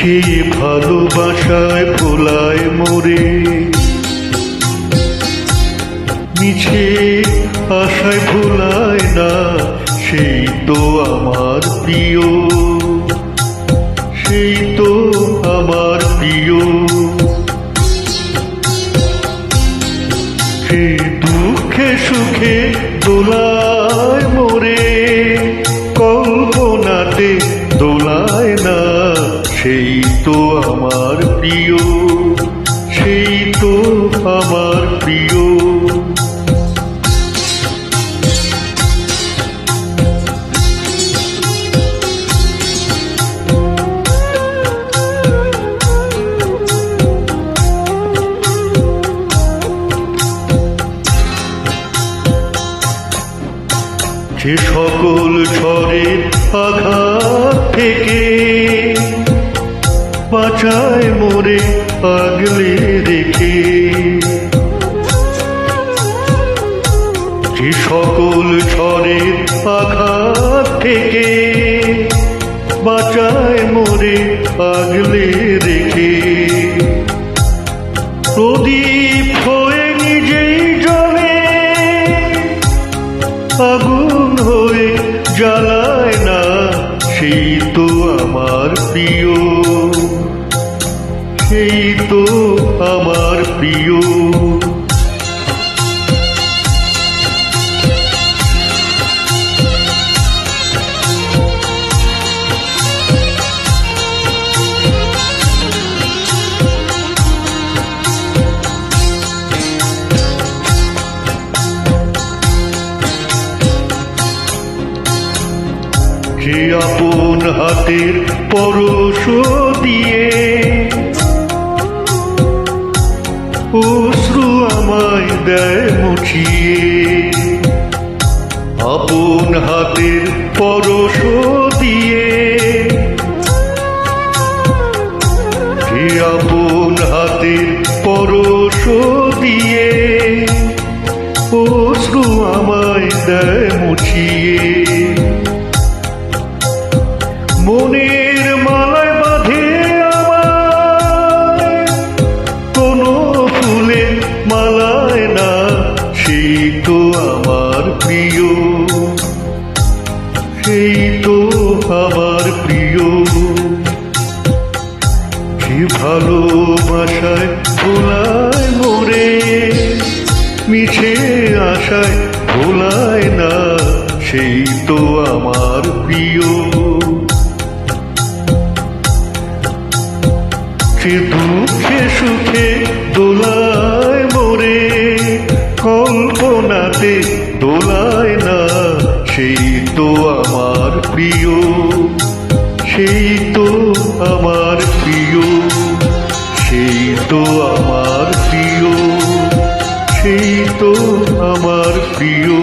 সে ভালোবাসায় ভোলায় মরে। মিছে আশায় ভোলায় না, সেই তো আমার প্রিয়। সেই তো আমার প্রিয়। সে দুঃখে সুখে দোলায় আমার প্রিয় সেই তো আমার প্রিয়। যে সকল ঝড়ের আঘাত থেকে বাঁচায় মোরে আগলে রেখে যে সকল ঝড়ের আঘাত থেকে বাঁচায় মোরে আগলে রেখে প্রদীপ হয়ে নিজেই জলে আগুন হয়ে জ্বালায় না, সেই তো আমার প্রিয়। সেই তো আমার প্রিয়। যে আপন হাতের পরশ দিয়ে অশ্রু আমায় দেয় মুছিয়ে আপন হাতের পরশ দিয়ে। যে আপন হাতের পরশ দিয়ে। অশ্রু আমায় দেয় মুছিয়ে আমার প্রিয় যে ভালোবাসায় ভোলায় মোরে, মিছে আশায় ভোলায় না, সেই তো আমার প্রিয়। সে দুঃখে সুখে দোলায় মোরে, কল্পনাতে দোলায় না, সেই সেই তো আমার প্রিয় সেই তো আমার প্রিয়।